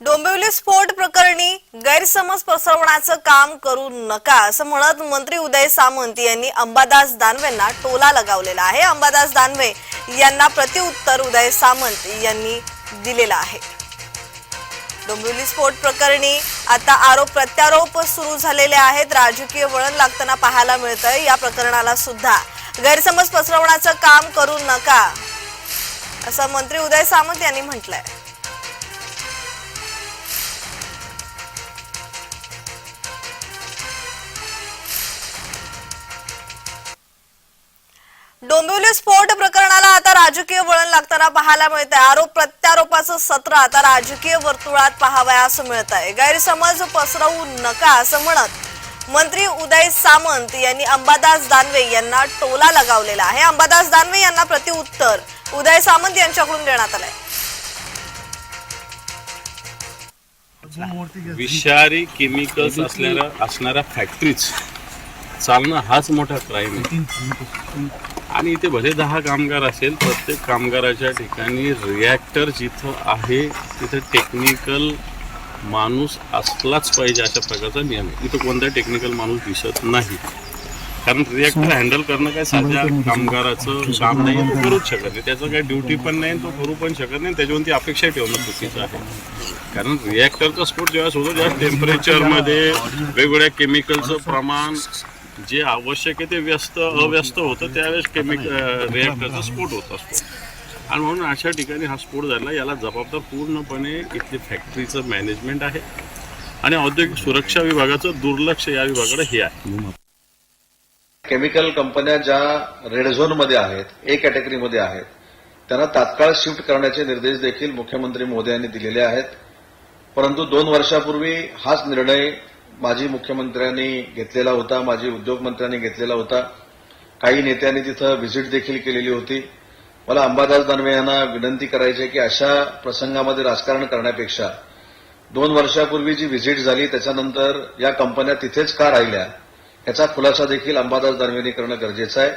डोंबिवली स्फोट प्रकरणी गैरसमज पसरवण्याचं काम करू नका असं म्हणत मंत्री उदय सामंत यांनी अंबादास दानवेंना टोला लगावलेला आहे. अंबादास दानवे यांना प्रतिउत्तर उदय सामंत यांनी दिलेलं आहे. डोंबिवली स्फोट प्रकरणी आता आरोप प्रत्यारोप सुरू झालेले आहेत. राजकीय वळण लागताना पाहायला मिळतंय. या प्रकरणाला सुद्धा गैरसमज पसरवण्याचं काम करू नका असं मंत्री उदय सामंत यांनी म्हटलंय. डोंबिवली स्फोट प्रकरणाला आता राजकीय वळण लागताना पाहायला मिळत आहे आरोप प्रत्यारोपाचं सत्र आता राजकीय वर्तुळात पाहावयास मिळत आहे गैरसमज पसरवू नका असं म्हणत मंत्री उदय सामंत यांनी अंबादास दानवे यांना टोला लगावलेला आहे. अंबादास दानवे यांना प्रत्युत्तर उदय सामंत यांच्याकडून देण्यात आलंय. विषारी केमिकल्स असणाऱ्या असणाऱ्या फॅक्टरीज चालणं हाच मोठा क्राईम आहे. आणि इथे भले दहा कामगार असेल प्रत्येक कामगाराच्या ठिकाणी रिॲक्टर जिथं आहे तिथं टेक्निकल माणूस असलाच पाहिजे अशा प्रकारचा नियम आहे. इथं कोणता टेक्निकल माणूस दिसत नाही. कारण रिॲक्टर हँडल करणं काय साध्या कामगाराचं काम नाही तो करूच शकत नाही. त्याचं काही ड्युटी पण नाही तो करू पण शकत नाही त्याच्यावरती अपेक्षा ठेवणं चुकीचं आहे. कारण रिॲक्टरचा स्फोट जेव्हा होतो त्या टेम्परेचरमध्ये वेगवेगळ्या केमिकलचं प्रमाण जे आवश्यक आहे ते व्यस्त अव्यस्त होतं त्यावेळेस केमिक रिॲक्टरचा स्फोट होत असतो आणि म्हणून अशा ठिकाणी हा स्फोट झाला याला जबाबदार पूर्णपणे इथली फॅक्टरीचं मॅनेजमेंट आहे. आणि औद्योगिक सुरक्षा विभागाचं दुर्लक्ष या विभागाकडे हे आहे. केमिकल कंपन्या ज्या रेड झोनमध्ये आहेत ए कॅटेगरीमध्ये आहेत त्यांना तात्काळ शिफ्ट करण्याचे निर्देश देखील मुख्यमंत्री मोदी यांनी दिलेले आहेत. परंतु दोन वर्षापूर्वी हाच निर्णय माजी मुख्यमंत्र्यांनी घेतलेला होता माजी उद्योगमंत्र्यांनी घेतलेला होता. काही नेत्यांनी तिथं व्हिजिट देखील केलेली होती. मला अंबादास दानवे यांना विनंती करायची आहे की अशा प्रसंगामध्ये राजकारण करण्यापेक्षा दोन वर्षापूर्वी जी व्हिजिट झाली त्याच्यानंतर या कंपन्या तिथेच का राहिल्या याचा खुलासा देखील अंबादास दानवेंनी करणं गरजेचं आहे.